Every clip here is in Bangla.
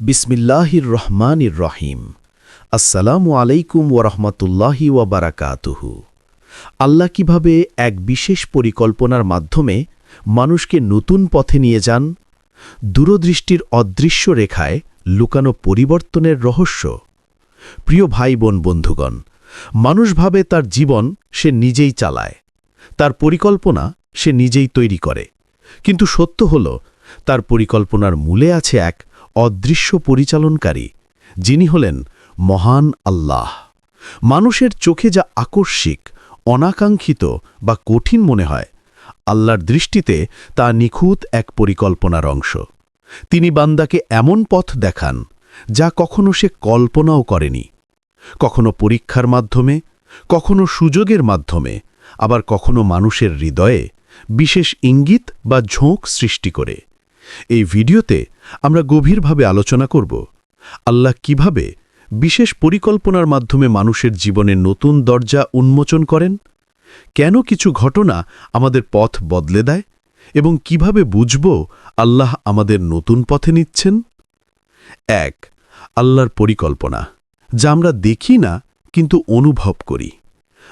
বিসমিল্লাহির রহমানির রহিম। আসসালামু আলাইকুম ওরহমতুল্লাহি ওয়াবারাকাতুহু আল্লাহ কীভাবে এক বিশেষ পরিকল্পনার মাধ্যমে মানুষকে নতুন পথে নিয়ে যান, দূরদৃষ্টির অদৃশ্য রেখায় লুকানো পরিবর্তনের রহস্য? প্রিয় ভাই বোন বন্ধুগণ, মানুষ ভাবে তার জীবন সে নিজেই চালায়, তার পরিকল্পনা সে নিজেই তৈরি করে। কিন্তু সত্য হল, তার পরিকল্পনার মূলে আছে এক অদৃশ্য পরিচালনকারী, যিনি হলেন মহান আল্লাহ। মানুষের চোখে যা আকস্মিক, অনাকাঙ্ক্ষিত বা কঠিন মনে হয়, আল্লাহর দৃষ্টিতে তা নিখুঁত এক পরিকল্পনার অংশ। তিনি বান্দাকে এমন পথ দেখান, যা কখনো সে কল্পনাও করেনি। কখনো পরীক্ষার মাধ্যমে, কখনো সুযোগের মাধ্যমে, আবার কখনো মানুষের হৃদয়ে বিশেষ ইঙ্গিত বা ঝোঁক সৃষ্টি করে। এই ভিডিওতে আমরা গভীরভাবে আলোচনা করব আল্লাহ কীভাবে বিশেষ পরিকল্পনার মাধ্যমে মানুষের জীবনে নতুন দরজা উন্মোচন করেন, কেন কিছু ঘটনা আমাদের পথ বদলে দেয় এবং কীভাবে বুঝব আল্লাহ আমাদের নতুন পথে নিচ্ছেন? এক, আল্লাহর পরিকল্পনা, যা আমরা দেখি না কিন্তু অনুভব করি।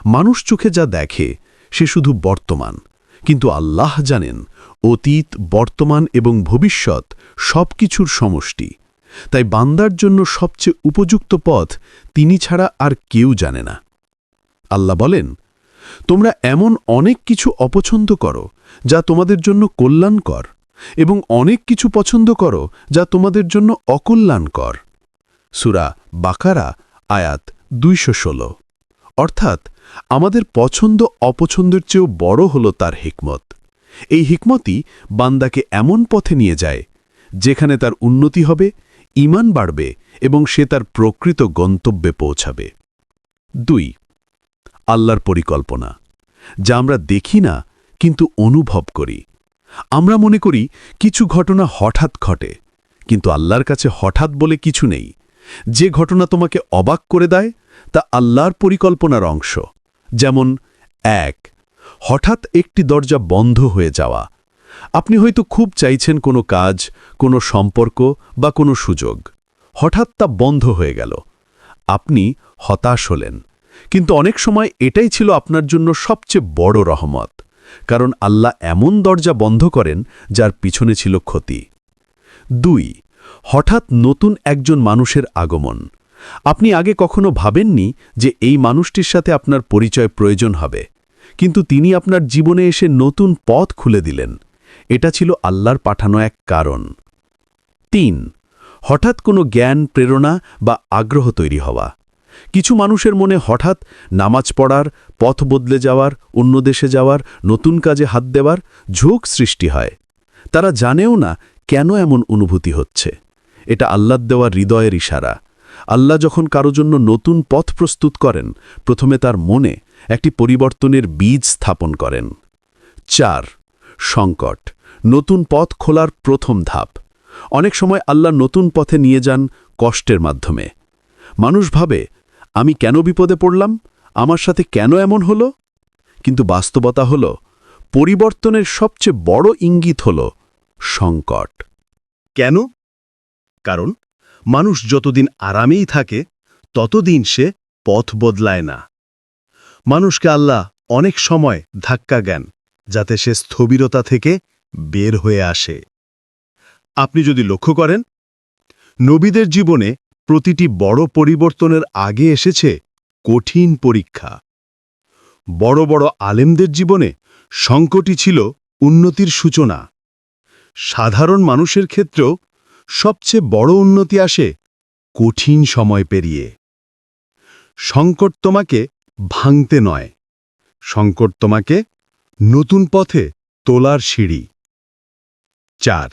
মানুষ চোখে যা দেখে সে শুধু বর্তমান। কিন্তু আল্লাহ জানেন, অতীত, বর্তমান এবং ভবিষ্যৎ সব কিছুর সমষ্টি। তাই বান্দার জন্য সবচেয়ে উপযুক্ত পথ তিনি ছাড়া আর কেউ জানে না। আল্লাহ বলেন, তোমরা এমন অনেক কিছু অপছন্দ করো যা তোমাদের জন্য কল্যাণকর এবং অনেক কিছু পছন্দ করো যা তোমাদের জন্য অকল্যাণকর। সুরা বাকারা, আয়াত দুইশো ষোলো। অর্থাৎ আমাদের পছন্দ অপছন্দের চেয়েও বড় হল তার হিকমত। এই হিকমতই বান্দাকে এমন পথে নিয়ে যায়, যেখানে তার উন্নতি হবে ইমান বাড়বে এবং সে তার প্রকৃত গন্তব্যে পৌঁছাবে। দুই, আল্লাহর পরিকল্পনা। যা আমরা দেখি না, কিন্তু অনুভব করি। আমরা মনে করি কিছু ঘটনা হঠাৎ ঘটে, কিন্তু আল্লাহর কাছে হঠাৎ বলে কিছু নেই। যে ঘটনা তোমাকে অবাক করে দেয়, তা আল্লাহর পরিকল্পনার অংশ। যেমন, এক, হঠাৎ একটি দরজা বন্ধ হয়ে যাওয়া। আপনি হয়তো খুব চাইছেন কোনো কাজ, কোনো সম্পর্ক বা কোনো সুযোগ। হঠাৎ তা বন্ধ হয়ে গেল। আপনি হতাশ হলেন। কিন্তু অনেক সময় এটাই ছিল আপনার জন্য সবচেয়ে বড় রহমত। কারণ আল্লাহ এমন দরজা বন্ধ করেন, যার পিছনে ছিল ক্ষতি। দুই হঠাৎ নতুন একজন মানুষের আগমন। আপনি আগে কখনো ভাবেননি যে এই মানুষটির সাথে আপনার পরিচয় প্রয়োজন হবে। কিন্তু তিনি আপনার জীবনে এসে নতুন পথ খুলে দিলেন। এটা ছিল আল্লাহর পাঠানো এক কারণ। তিন, হঠাৎ কোনো জ্ঞান, প্রেরণা বা আগ্রহ তৈরি হওয়া। কিছু মানুষের মনে হঠাৎ নামাজ পড়ার, পথ বদলে যাওয়ার, অন্য দেশে যাওয়ার, নতুন কাজে হাত দেওয়ার ঝোঁক সৃষ্টি হয়। তারা জানেও না কেন এমন অনুভূতি হচ্ছে? এটা আল্লাহ দেওয়া হৃদয়ের ইশারা। আল্লাহ যখন কারও জন্য নতুন পথ প্রস্তুত করেন, প্রথমে তার মনে একটি পরিবর্তনের বীজ স্থাপন করেন। চার, সংকট, নতুন পথ খোলার প্রথম ধাপ। অনেক সময় আল্লাহ নতুন পথে নিয়ে যান কষ্টের মাধ্যমে। মানুষ ভাবে, আমি কেন বিপদে পড়লাম? আমার সাথে কেন এমন হলো? কিন্তু বাস্তবতা হল, পরিবর্তনের সবচেয়ে বড় ইঙ্গিত হল সংকট। কেন? কারণ মানুষ যতদিন আরামেই থাকে, ততদিন সে পথ বদলায় না। মানুষকে আল্লাহ অনেক সময় ধাক্কা জ্ঞান যাতে সে স্থবিরতা থেকে বের হয়ে আসে। আপনি যদি লক্ষ্য করেন, নবীদের জীবনে প্রতিটি বড় পরিবর্তনের আগে এসেছে কঠিন পরীক্ষা। বড় বড় আলেমদের জীবনে সংকটই ছিল উন্নতির সূচনা। সাধারণ মানুষের ক্ষেত্রেও সবচেয়ে বড় উন্নতি আসে কঠিন সময় পেরিয়ে। সংকট তোমাকে ভাঙতে নয়। সংকট তোমাকে নতুন পথে তোলার সিঁড়ি। চার,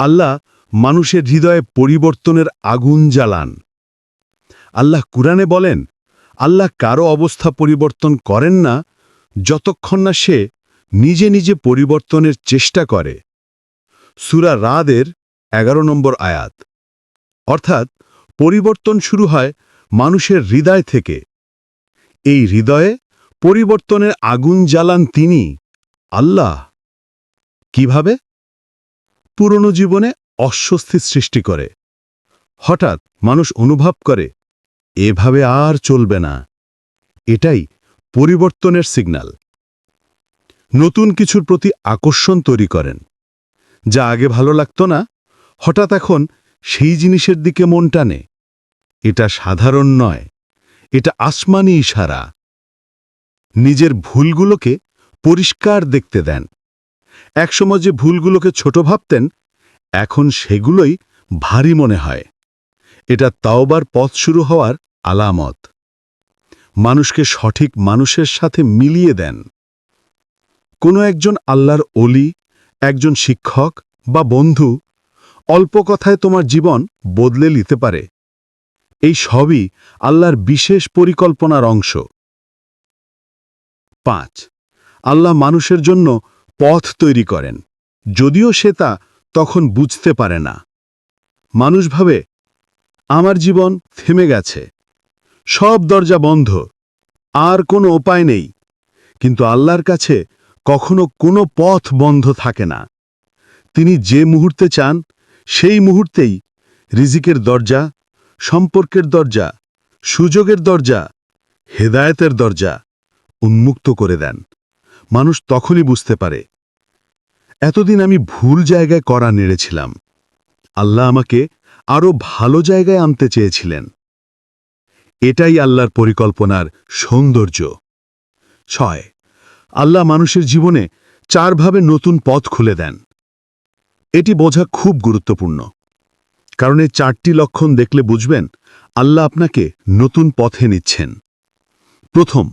আল্লাহ মানুষের হৃদয়ে পরিবর্তনের আগুন জ্বালান। আল্লাহ কুরআনে বলেন, আল্লাহ কারও অবস্থা পরিবর্তন করেন না যতক্ষণ না সে নিজে নিজে পরিবর্তনের চেষ্টা করে। সুরা রাদের এগারো নম্বর আয়াত। অর্থাৎ পরিবর্তন শুরু হয় মানুষের হৃদয় থেকে। এই হৃদয়ে পরিবর্তনের আগুন জ্বালান তিনি, আল্লাহ। কীভাবে? পুরনো জীবনে অস্বস্তি সৃষ্টি করে। হঠাৎ মানুষ অনুভব করে, এভাবে আর চলবে না। এটাই পরিবর্তনের সিগন্যাল। নতুন কিছুর প্রতি আকর্ষণ তৈরি করেন। যা আগে ভালো লাগতো না, হঠাৎ এখন সেই জিনিসের দিকে মন টানে। এটা সাধারণ নয়, এটা আসমানি ইশারা। নিজের ভুলগুলোকে পরিষ্কার দেখতে দেন। একসময় যে ভুলগুলোকে ছোট ভাবতেন, এখন সেগুলোই ভারী মনে হয়। এটা তাওবার পথ শুরু হওয়ার আলামত। মানুষকে সঠিক মানুষের সাথে মিলিয়ে দেন। কোনো একজন আল্লাহর অলি একজন শিক্ষক বা বন্ধু অল্প কথায় তোমার জীবন বদলে নিতে পারে। এই সবই আল্লাহর বিশেষ পরিকল্পনার অংশ। পাঁচ, আল্লাহ মানুষের জন্য পথ তৈরি করেন। যদিও সে তা তখন বুঝতে পারে না। মানুষ ভাবে, আমার জীবন থেমে গেছে। সব দরজা বন্ধ। আর কোনো উপায় নেই। কিন্তু আল্লাহর কাছে কখনো কোনো পথ বন্ধ থাকে না। তিনি যে মুহূর্তে চান, সেই মুহূর্তেই রিজিকের দরজা, সম্পর্কের দরজা, সুযোগের দরজা, হেদায়েতের দরজা উন্মুক্ত করে দেন। মানুষ তখনই বুঝতে পারে, এতদিন আমি ভুল জায়গায় করা নেড়েছিলাম। আল্লাহ আমাকে আরও ভালো জায়গায় আনতে চেয়েছিলেন। এটাই আল্লাহর পরিকল্পনার সৌন্দর্য। ছয় আল্লাহ মানুষের জীবনে চারভাবে নতুন পথ খুলে দেন। এটি বোঝা খুব গুরুত্বপূর্ণ। কারণ এই চারটি লক্ষণ দেখলে বুঝবেন আল্লাহ আপনাকে নতুন পথে নিচ্ছেন। প্রথম,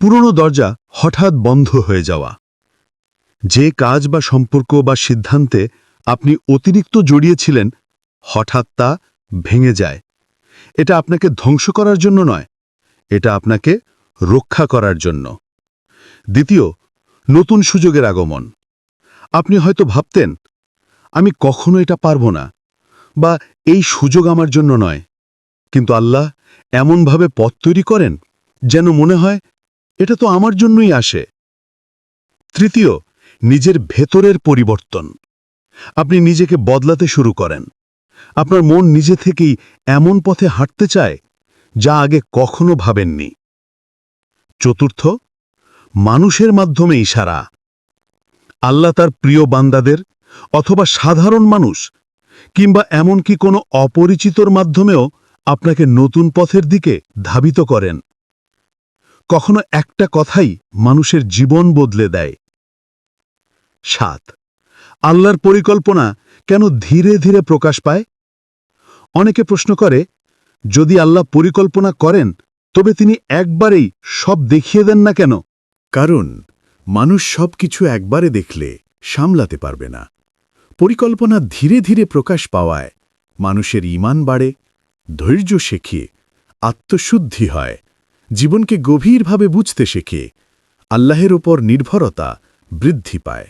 পুরনো দরজা হঠাৎ বন্ধ হয়ে যাওয়া। যে কাজ বা সম্পর্ক বা সিদ্ধান্তে আপনি অতিরিক্ত জড়িয়েছিলেন, হঠাৎ তা ভেঙে যায়। এটা আপনাকে ধ্বংস করার জন্য নয়, এটা আপনাকে রক্ষা করার জন্য। দ্বিতীয়, নতুন সুযোগের আগমন। আপনি হয়তো ভাবতেন, আমি কখনো এটা পারব না, বা এই সুযোগ আমার জন্য নয়। কিন্তু আল্লাহ এমনভাবে পথ তৈরি করেন, যেন মনে হয়, এটা তো আমার জন্যই আসে। তৃতীয়, নিজের ভেতরের পরিবর্তন। আপনি নিজেকে বদলাতে শুরু করেন। আপনার মন নিজে থেকেই এমন পথে হাঁটতে চায়, যা আগে কখনো ভাবেননি। চতুর্থ মানুষের মাধ্যমে ইশারা। আল্লাহ তার প্রিয় বান্দাদের অথবা সাধারণ মানুষ কিংবা এমনকি কোনো অপরিচিতর মাধ্যমেও আপনাকে নতুন পথের দিকে ধাবিত করেন। কখনো একটা কথাই মানুষের জীবন বদলে দেয়। সাত, আল্লাহর পরিকল্পনা কেন ধীরে ধীরে প্রকাশ পায়? অনেকে প্রশ্ন করে, যদি আল্লাহ পরিকল্পনা করেন, তবে তিনি একবারেই সব দেখিয়ে দেন না কেন? কারণ মানুষ সব কিছু একবারে দেখলে সামলাতে পারবে না। পরিকল্পনা ধীরে ধীরে প্রকাশ পাওয়ায় মানুষের ইমান বাড়ে, ধৈর্য শেখে, আত্মশুদ্ধি হয়, জীবনকে গভীরভাবে বুঝতে শেখে, আল্লাহের ওপর নির্ভরতা বৃদ্ধি পায়।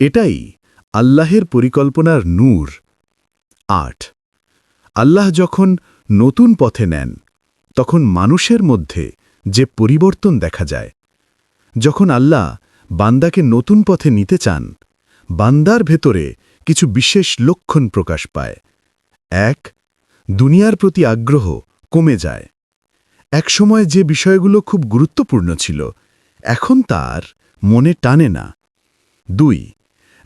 এটাই আল্লাহের পরিকল্পনার নূর। আট, আল্লাহ যখন নতুন পথে নেন, তখন মানুষের মধ্যে যে পরিবর্তন দেখা যায় যখন আল্লাহ বান্দাকে নতুন পথে নিতে চান, বান্দার ভেতরে কিছু বিশেষ লক্ষণ প্রকাশ পায়। এক, দুনিয়ার প্রতি আগ্রহ কমে যায়। একসময় যে বিষয়গুলো খুব গুরুত্বপূর্ণ ছিল, এখন তার মনে টানে না। দুই,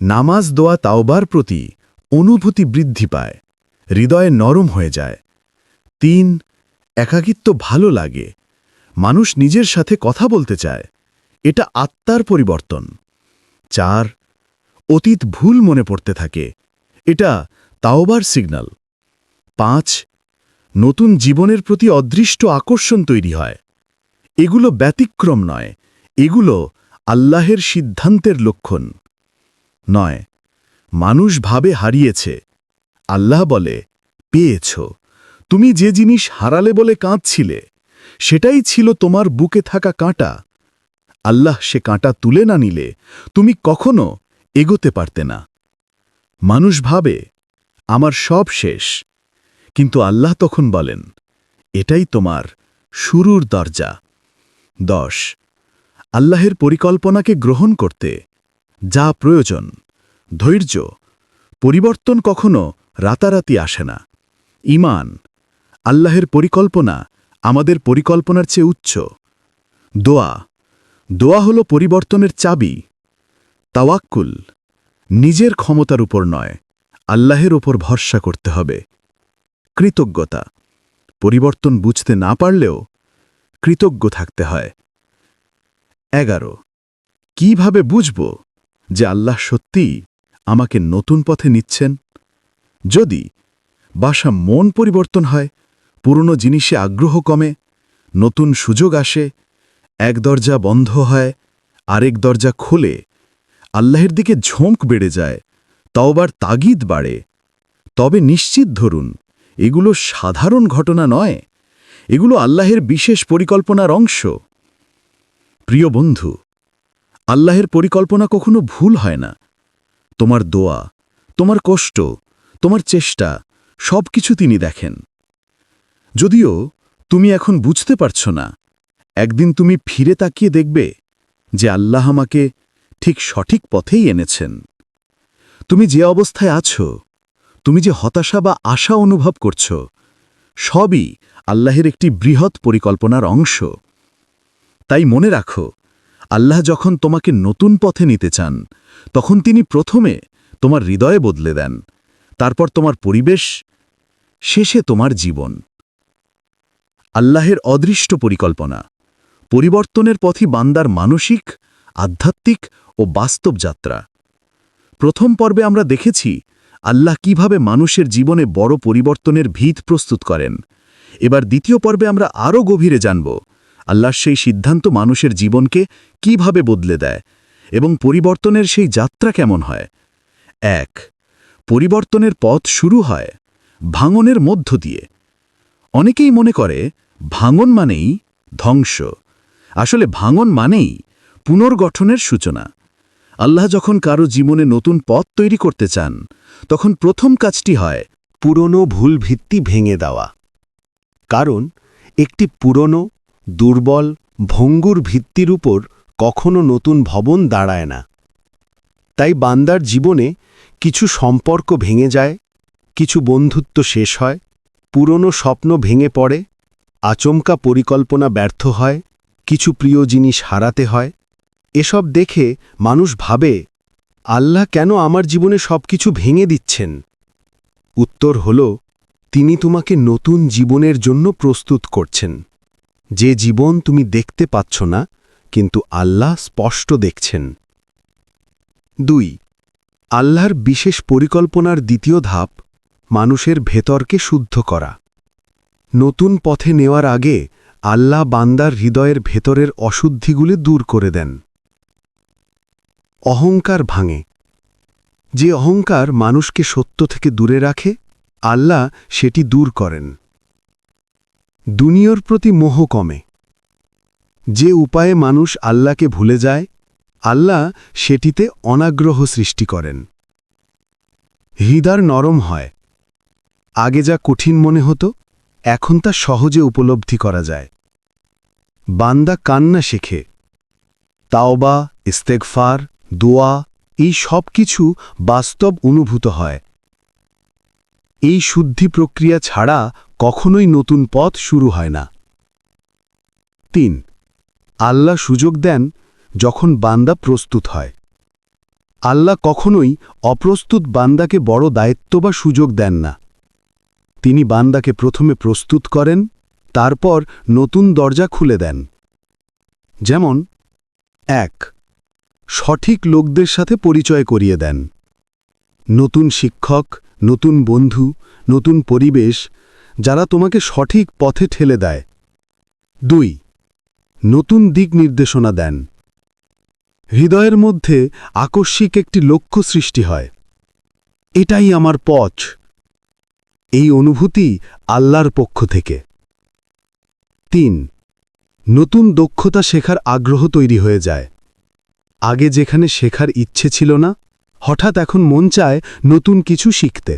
নামাজ দোয়া তাওবার প্রতি অনুভূতি বৃদ্ধি পায়, হৃদয়ে নরম হয়ে যায়। তিন, একাকিত্ব ভালো লাগে। মানুষ নিজের সাথে কথা বলতে চায় এটা আত্মার পরিবর্তন। চার, অতীত ভুল মনে পড়তে থাকে। এটা তাওবার সিগন্যাল পাঁচ, নতুন জীবনের প্রতি অদৃষ্ট আকর্ষণ তৈরি হয়। এগুলো ব্যতিক্রম নয়, এগুলো আল্লাহের সিদ্ধান্তের লক্ষণ। নয়, মানুষ ভাবে হারিয়েছে। আল্লাহ বলে, পেয়েছ। তুমি যে জিনিস হারালে বলে কাঁদছিলে, সেটাই ছিল তোমার বুকে থাকা কাঁটা। আল্লাহ সে কাঁটা তুলে না নিলে তুমি কখনো এগোতে পারতে না। মানুষ ভাবে, আমার সব শেষ। কিন্তু আল্লাহ তখন বলেন, এটাই তোমার শুরুর দরজা। দশ, আল্লাহের পরিকল্পনাকে গ্রহণ করতে যা প্রয়োজন, ধৈর্য, পরিবর্তন কখনো রাতারাতি আসে না। ইমান, আল্লাহের পরিকল্পনা আমাদের পরিকল্পনার চেয়ে উচ্চ। দোয়া দোয়া হল পরিবর্তনের চাবি। তাওয়াক্কুল, নিজের ক্ষমতার উপর নয়, আল্লাহের ওপর ভরসা করতে হবে। কৃতজ্ঞতা, পরিবর্তন বুঝতে না পারলেও কৃতজ্ঞ থাকতে হয়। এগারো, কীভাবে বুঝব যে আল্লাহ সত্যিই আমাকে নতুন পথে নিচ্ছেন? যদি বাসা মন পরিবর্তন হয়, পুরনো জিনিসে আগ্রহ কমে, নতুন সুযোগ আসে এক দরজা বন্ধ হয়, আরেক দরজা খোলে। আল্লাহের দিকে ঝোঁক বেড়ে যায়, তওবার তাগিদ বাড়ে। তবে নিশ্চিত ধরুন, এগুলো সাধারণ ঘটনা নয়, এগুলো আল্লাহের বিশেষ পরিকল্পনার অংশ। প্রিয় বন্ধু, আল্লাহের পরিকল্পনা কখনো ভুল হয় না। তোমার দোয়া, তোমার কষ্ট, তোমার চেষ্টা সব কিছু তিনি দেখেন। যদিও তুমি এখন বুঝতে পারছ না একদিন তুমি ফিরে তাকিয়ে দেখবে যে আল্লাহ আমাকে ঠিক সঠিক পথেই এনেছেন। তুমি যে অবস্থায় আছো, তুমি যে হতাশা বা আশা অনুভব করছ, সবই আল্লাহের একটি বৃহৎ পরিকল্পনার অংশ। তাই মনে রাখো, আল্লাহ যখন তোমাকে নতুন পথে নিতে চান, তখন তিনি প্রথমে তোমার হৃদয়ে বদলে দেন, তারপর তোমার পরিবেশ, শেষে তোমার জীবন। আল্লাহের অদৃষ্ট পরিকল্পনা। পরিবর্তনের পথই বান্দার মানসিক, আধ্যাত্মিক ও বাস্তব যাত্রা। প্রথম পর্বে আমরা দেখেছি আল্লাহ কীভাবে মানুষের জীবনে বড় পরিবর্তনের ভিত প্রস্তুত করেন। এবার দ্বিতীয় পর্বে আমরা আরও গভীরে জানব আল্লাহর সেই সিদ্ধান্ত মানুষের জীবনকে কীভাবে বদলে দেয় এবং পরিবর্তনের সেই যাত্রা কেমন হয়। এক, পরিবর্তনের পথ শুরু হয় ভাঙনের মধ্য দিয়ে। অনেকেই মনে করে ভাঙন মানেই ধ্বংস। আসলে ভাঙন মানেই পুনর্গঠনের সূচনা। আল্লাহ যখন কারও জীবনে নতুন পথ তৈরি করতে চান, তখন প্রথম কাজটি হয় পুরনো ভুল ভিত্তি ভেঙে দেওয়া। কারণ, একটি পুরনো, দুর্বল, ভঙ্গুর ভিত্তির উপর কখনো নতুন ভবন দাঁড়ায় না। তাই বান্দার জীবনে কিছু সম্পর্ক ভেঙে যায়, কিছু বন্ধুত্ব শেষ হয়, পুরনো স্বপ্ন ভেঙে পড়ে, আচমকা পরিকল্পনা ব্যর্থ হয় কিছু প্রিয় জিনিস হারাতে হয়? এসব দেখে মানুষ ভাবে, আল্লাহ কেন আমার জীবনে সবকিছু ভেঙে দিচ্ছেন? উত্তর হল, তিনি তোমাকে নতুন জীবনের জন্য প্রস্তুত করছেন। যে জীবন তুমি দেখতে পাচ্ছ না, কিন্তু আল্লাহ স্পষ্ট দেখছেন। দুই, আল্লাহর বিশেষ পরিকল্পনার দ্বিতীয় ধাপ, মানুষের ভেতরকে শুদ্ধ করা। নতুন পথে নেওয়ার আগে আল্লাহ বান্দার হৃদয়ের ভেতরের অশুদ্ধিগুলি দূর করে দেন। অহংকার ভাঙে। যে অহংকার মানুষকে সত্য থেকে দূরে রাখে, আল্লাহ সেটি দূর করেন। দুনিয়র প্রতি মোহ কমে। যে উপায়ে মানুষ আল্লাহকে ভুলে যায়, আল্লাহ সেটিতে অনাগ্রহ সৃষ্টি করেন। হৃদয় নরম হয়। আগে যা কঠিন মনে হতো এখন তা সহজে উপলব্ধি করা যায়। বান্দা কান্না শেখে। তাওবা, ইস্তেগফার, দোয়া, এই সব কিছু বাস্তব অনুভূত হয়। এই শুদ্ধি প্রক্রিয়া ছাড়া কখনোই নতুন পথ শুরু হয় না। তিন, আল্লাহ সুযোগ দেন যখন বান্দা প্রস্তুত হয়। আল্লাহ কখনোই অপ্রস্তুত বান্দাকে বড় দায়িত্ব বা সুযোগ দেন না। তিনি বান্দাকে প্রথমে প্রস্তুত করেন, তারপর নতুন দরজা খুলে দেন। যেমন, এক, সঠিক লোকদের সাথে পরিচয় করিয়ে দেন। নতুন শিক্ষক, নতুন বন্ধু, নতুন পরিবেশ, যারা তোমাকে সঠিক পথে ঠেলে দেয়। দুই, নতুন দিক নির্দেশনা দেন। হৃদয়ের মধ্যে আকস্মিক একটি লক্ষ্য সৃষ্টি হয়। এটাই আমার পথ। এই অনুভূতি আল্লাহর পক্ষ থেকে। তিন, নতুন দক্ষতা শেখার আগ্রহ তৈরি হয়ে যায়। আগে যেখানে শেখার ইচ্ছে ছিল না, হঠাৎ এখন মন চায় নতুন কিছু শিখতে।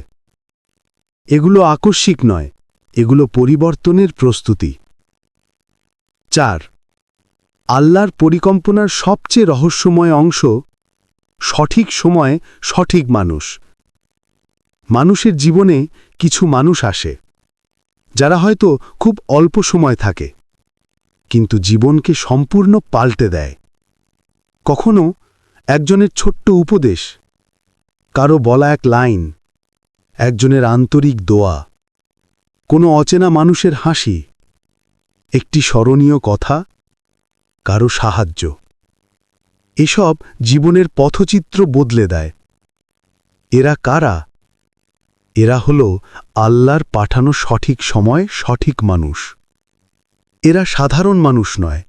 এগুলো আকস্মিক নয়, এগুলো পরিবর্তনের প্রস্তুতি। চার, আল্লাহর পরিকল্পনার সবচেয়ে রহস্যময় অংশ সঠিক সময়ে সঠিক মানুষ। মানুষের জীবনে কিছু মানুষ আসে, যারা হয়তো খুব অল্প সময় থাকে, কিন্তু জীবনকে সম্পূর্ণ পাল্টে দেয়। কখনো একজনের ছোট্ট উপদেশ, কারও বলা এক লাইন, একজনের আন্তরিক দোয়া, কোনো অচেনা মানুষের হাসি, একটি স্মরণীয় কথা, কারও সাহায্য। এসব জীবনের পথচিত্র বদলে দেয়। এরা কারা? এরা হল আল্লাহর পাঠানো সঠিক সময় সঠিক মানুষ। এরা সাধারণ মানুষ নয়।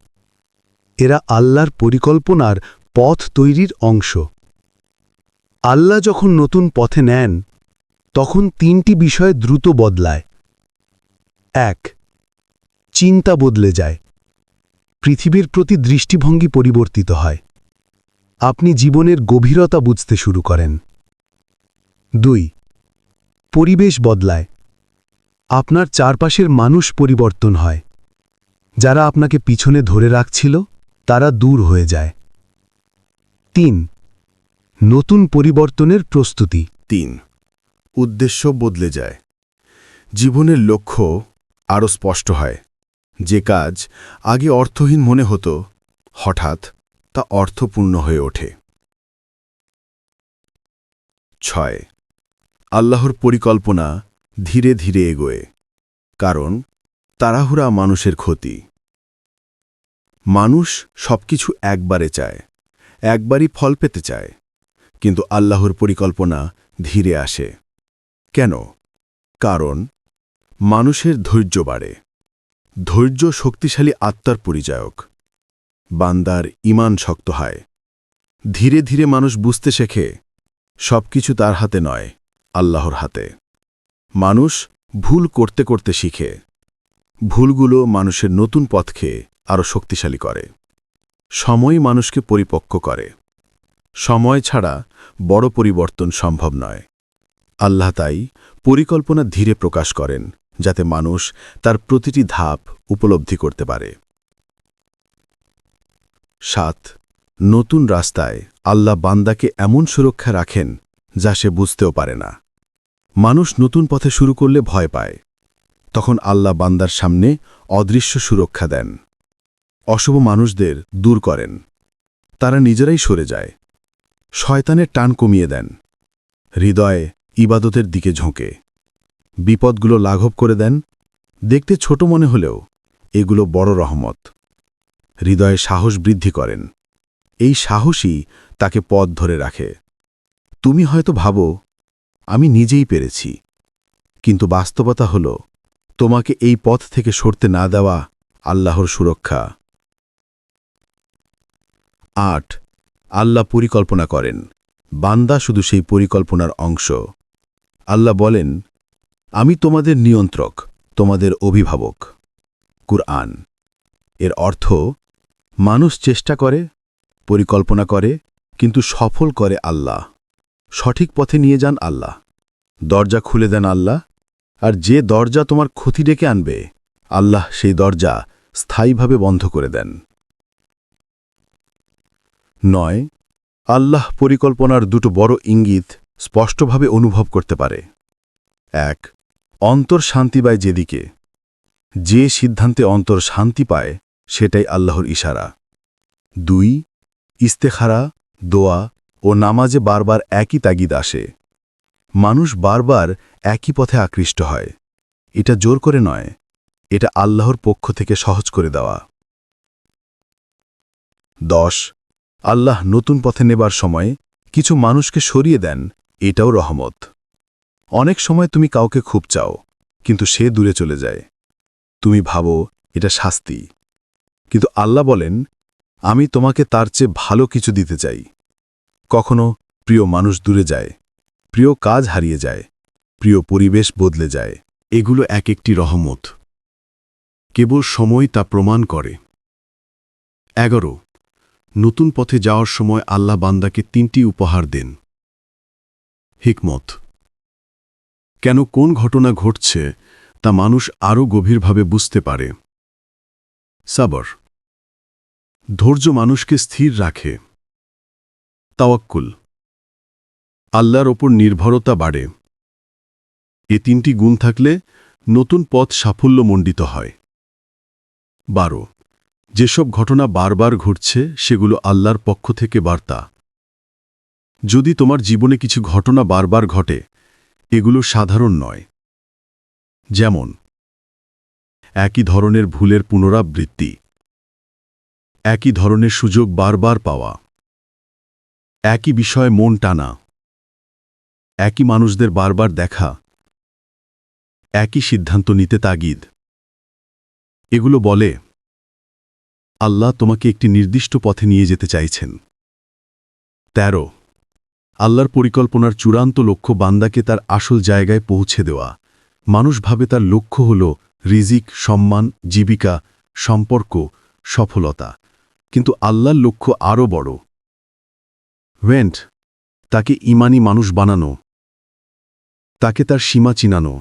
এরা আল্লাহর পরিকল্পনার পথ তৈরির অংশ। আল্লাহ যখন নতুন পথে নেন, তখন তিনটি বিষয় দ্রুত বদলায়। এক, চিন্তা বদলে যায়। পৃথিবীর প্রতি দৃষ্টিভঙ্গি পরিবর্তিত হয়। আপনি জীবনের গভীরতা বুঝতে শুরু করেন। দুই পরিবেশ বদলায়। আপনার চারপাশের মানুষ পরিবর্তন হয়। যারা আপনাকে পিছনে ধরে রাখছিল, তারা দূর হয়ে যায়। তিন, নতুন পরিবর্তনের প্রস্তুতি। তিন, উদ্দেশ্য বদলে যায়। জীবনের লক্ষ্য আরও স্পষ্ট হয়। যে কাজ আগে অর্থহীন মনে হতো, হঠাৎ তা অর্থপূর্ণ হয়ে ওঠে। ছয় আল্লাহর পরিকল্পনা ধীরে ধীরে এগোয়, কারণ তাড়াহুড়া মানুষের ক্ষতি। মানুষ সবকিছু একবারে চায়, একবারই ফল পেতে চায়, কিন্তু আল্লাহর পরিকল্পনা ধীরে আসে। কেন? কারণ মানুষের ধৈর্য বাড়ে। ধৈর্য শক্তিশালী আত্মার পরিচায়ক। বান্দার ইমান শক্ত হয়। ধীরে ধীরে মানুষ বুঝতে শেখে, সবকিছু তার হাতে নয়। আল্লাহর হাতে। মানুষ ভুল করতে করতে শিখে। ভুলগুলো মানুষের নতুন পথকে আরও শক্তিশালী করে। সময় মানুষকে পরিপক্ক করে। সময় ছাড়া বড় পরিবর্তন সম্ভব নয়। আল্লাহ তাই পরিকল্পনা ধীরে প্রকাশ করেন, যাতে মানুষ তার প্রতিটি ধাপ উপলব্ধি করতে পারে। সাত, নতুন রাস্তায় আল্লাহ বান্দাকে এমন সুরক্ষা রাখেন যা সে বুঝতেও পারে না। মানুষ নতুন পথে শুরু করলে ভয় পায়। তখন আল্লাহ বান্দার সামনে অদৃশ্য সুরক্ষা দেন। অশুভ মানুষদের দূর করেন। তারা নিজেরাই সরে যায়। শয়তানের টান কমিয়ে দেন। হৃদয়ে ইবাদতের দিকে ঝোঁকে। বিপদগুলো লাঘব করে দেন। দেখতে ছোট মনে হলেও এগুলো বড় রহমত। হৃদয়ে সাহস বৃদ্ধি করেন। এই সাহসই তাকে পথ ধরে রাখে। তুমি হয়তো ভাবো, আমি নিজেই পেরেছি। কিন্তু বাস্তবতা হল, তোমাকে এই পথ থেকে সরতে না দেওয়া আল্লাহর সুরক্ষা। আট, আল্লাহ পরিকল্পনা করেন। বান্দা শুধু সেই পরিকল্পনার অংশ। আল্লাহ বলেন, আমি তোমাদের নিয়ন্ত্রক, তোমাদের অভিভাবক। কুরআন। এর অর্থ, মানুষ চেষ্টা করে, পরিকল্পনা করে, কিন্তু সফল করে আল্লাহ। সঠিক পথে নিয়ে যান আল্লাহ। দরজা খুলে দেন আল্লাহ, আর যে দরজা তোমার ক্ষতি ডেকে আনবে, আল্লাহ সেই দরজা স্থায়ীভাবে বন্ধ করে দেন। নয়, আল্লাহ পরিকল্পনার দুটো বড় ইঙ্গিত স্পষ্টভাবে অনুভব করতে পারে। এক, অন্তর শান্তি পায় যেদিকে। যে সিদ্ধান্তে অন্তর শান্তি পায়, সেটাই আল্লাহর ইশারা। দুই, ইস্তেখারা, দোয়া ও নামাজে বারবার একই তাগিদ আসে। মানুষ বারবার একই পথে আকৃষ্ট হয়। এটা জোর করে নয়। এটা আল্লাহর পক্ষ থেকে সহজ করে দেওয়া। দশ, আল্লাহ নতুন পথে নেবার সময় কিছু মানুষকে সরিয়ে দেন, এটাও রহমত। অনেক সময় তুমি কাউকে খুব চাও, কিন্তু সে দূরে চলে যায়। তুমি ভাবো, এটা শাস্তি। কিন্তু আল্লাহ বলেন, আমি তোমাকে তার চেয়ে ভালো কিছু দিতে চাই। কখনো প্রিয় মানুষ দূরে যায়, প্রিয় কাজ হারিয়ে যায়, প্রিয় পরিবেশ বদলে যায়, এগুলো এক একটি রহমত। কেবল সময় তা প্রমাণ করে। এগারো, নতুন পথে যাওয়ার সময় আল্লাহ বান্দাকে তিনটি উপহার দেন। হিকমত। কেন কোন ঘটনা ঘটছে তা মানুষ আরও গভীরভাবে বুঝতে পারে। সাবর। ধৈর্য মানুষকে স্থির রাখে। তাওয়াক্কুল। আল্লাহর ওপর নির্ভরতা বাড়ে। এ তিনটি গুণ থাকলে নতুন পথ সাফল্যমণ্ডিত হয়। বারো, যেসব ঘটনা বারবার ঘটছে, সেগুলো আল্লাহর পক্ষ থেকে বার্তা। যদি তোমার জীবনে কিছু ঘটনা বারবার ঘটে, এগুলো সাধারণ নয়। যেমন, একই ধরনের ভুলের পুনরাবৃত্তি। একই ধরনের সুযোগ বারবার পাওয়া। একই বিষয়ে মন টানা। একই মানুষদের বারবার দেখা। একই সিদ্ধান্ত নিতে তাগিদ। এগুলো বলে, আল্লাহ তোমাকে একটি নির্দিষ্ট পথে নিয়ে যেতে চাইছেন। তেরো, আল্লাহর পরিকল্পনার চূড়ান্ত লক্ষ্য বান্দাকে তার আসল জায়গায় পৌঁছে দেওয়া। মানুষ ভাবে তার লক্ষ্য হল রিজিক, সম্মান, জীবিকা, সম্পর্ক, সফলতা। কিন্তু আল্লাহর লক্ষ্য আরও বড়। ওয়েন্ট তাকে ইমানি মানুষ বানানো। তাকে তার সীমা চিনানো।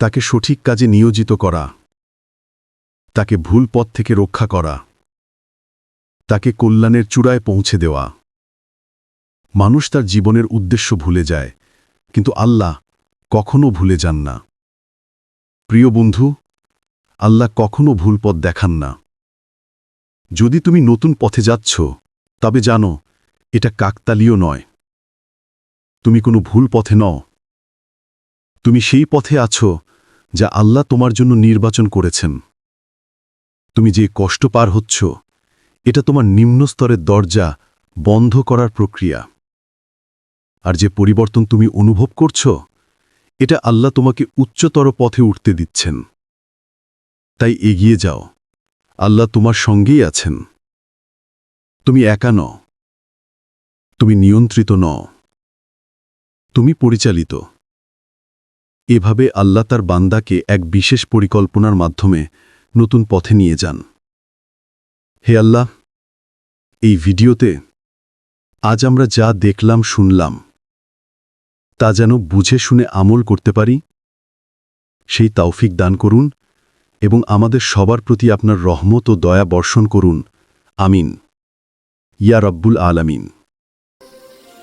তাকে সঠিক কাজে নিয়োজিত করা। তাকে ভুল পথ থেকে রক্ষা করা। তাকে কল্যাণের চূড়ায় পৌঁছে দেওয়া। মানুষ তার জীবনের উদ্দেশ্য ভুলে যায়, কিন্তু আল্লাহ কখনো ভুলে যান না। প্রিয় বন্ধু, আল্লাহ কখনো ভুল পথ দেখান না। যদি তুমি নতুন পথে যাচ্ছ, তবে জানো এটা কাকতালীয় নয়। তুমি কোনো ভুল পথে নও। তুমি সেই পথে আছো যা আল্লাহ তোমার জন্য নির্বাচন করেছেন। তুমি যে কষ্ট পার হচ্ছ, এটা তোমার নিম্ন স্তরের দরজা বন্ধ করার প্রক্রিয়া। আর যে পরিবর্তন তুমি অনুভব করছ, এটা আল্লাহ তোমাকে উচ্চতর পথে উঠতে দিচ্ছেন। তাই এগিয়ে যাও। আল্লাহ তোমার সঙ্গেই আছেন। তুমি একা নও। তুমি নিয়ন্ত্রিত নও। তুমি পরিচালিত। এভাবে আল্লাহ তার বান্দাকে এক বিশেষ পরিকল্পনার মাধ্যমে নতুন পথে নিয়ে যান। হে আল্লাহ, এই ভিডিওতে আজ আমরা যা দেখলাম শুনলাম, তা যেন বুঝে শুনে আমল করতে পারি, সেই তাওফিক দান করুন এবং আমাদের সবার প্রতি আপনার রহমত ও দয়া বর্ষণ করুন। আমিন। ইয়া রব্বুল আলামিন।